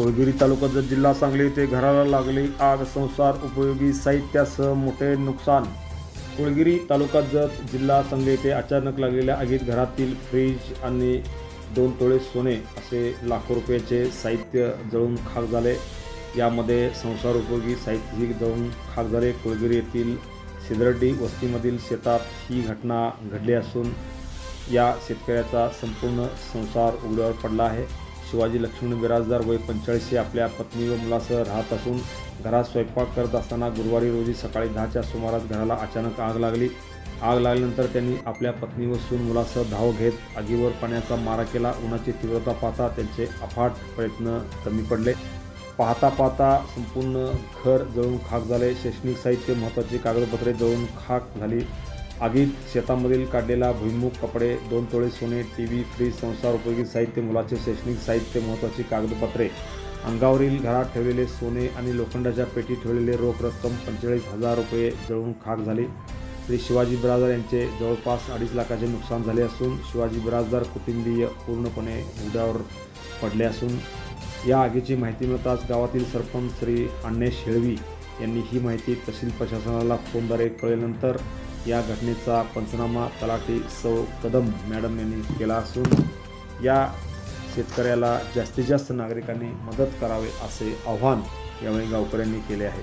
कोळगिरी तालुका जत जिल्हा सांगली येथे घराला लागली आग संसार उपयोगी साहित्यासह मोठे नुकसान. कोळगिरी तालुका जत जिल्हा सांगली येथे अचानक लागलेल्या आगीत घरातील फ्रीज आणि दोन तोळे सोने असे लाखो रुपयाचे साहित्य जळून खाक झाले. यामध्ये संसार उपयोगी साहित्यही जळून खाक झाले. कोळगिरी येथील सिदरड्डी वस्तीमधील शेतात ही घटना घडली असून या शेतकऱ्याचा संपूर्ण संसार उघड्यावर पडला आहे. शिवाजी लक्ष्मण बिराजदार वय पंचेचाळीस आपल्या पत्नी व मुलासह राहत असून घरात स्वयंपाक करत असताना गुरुवारी रोजी सकाळी दहाच्या सुमारास घराला अचानक आग लागली. आग लागल्यानंतर त्यांनी आपल्या पत्नी व सून मुलासह धाव घेत आगीवर पाण्याचा मारा केला. उन्हाची तीव्रता पाहता त्यांचे अफाट प्रयत्न कमी पडले. पाहता पाहता संपूर्ण घर जळून खाक झाले. शैक्षणिक साहित्य महत्त्वाची कागदपत्रे जळून खाक झाली. आगीत शेतामधील काढलेला भुईमुख कपडे दोन तोळे सोने टी व्ही फ्रीज संसार उपयोगी साहित्य मुलाचे शैक्षणिक साहित्य महत्त्वाची कागदपत्रे अंगावरील घरात ठेवलेले सोने आणि लोखंडाच्या पेटी ठेवलेले रोख रक्कम पंचेचाळीस हजार रुपये जळून खाक झाली. श्री शिवाजी बिराजदार यांचे जवळपास अडीच लाखाचे नुकसान झाले असून शिवाजी बिराजदार कुटुंबीय पूर्णपणे उद्यावर पडले असून या आगीची माहिती मिळताच गावातील सरपंच श्री अण्णेश शेळवी यांनी ही माहिती तहसील प्रशासनाला फोनद्वारे कळल्यानंतर या घटनेचा पंचनामा तलाठी सौ कदम मॅडम यांनी केला असून या शेतकऱ्याला जास्तीत जास्त नागरिकांनी मदत करावे असे आव्हान यावेळी गावकऱ्यांनी केले आहे.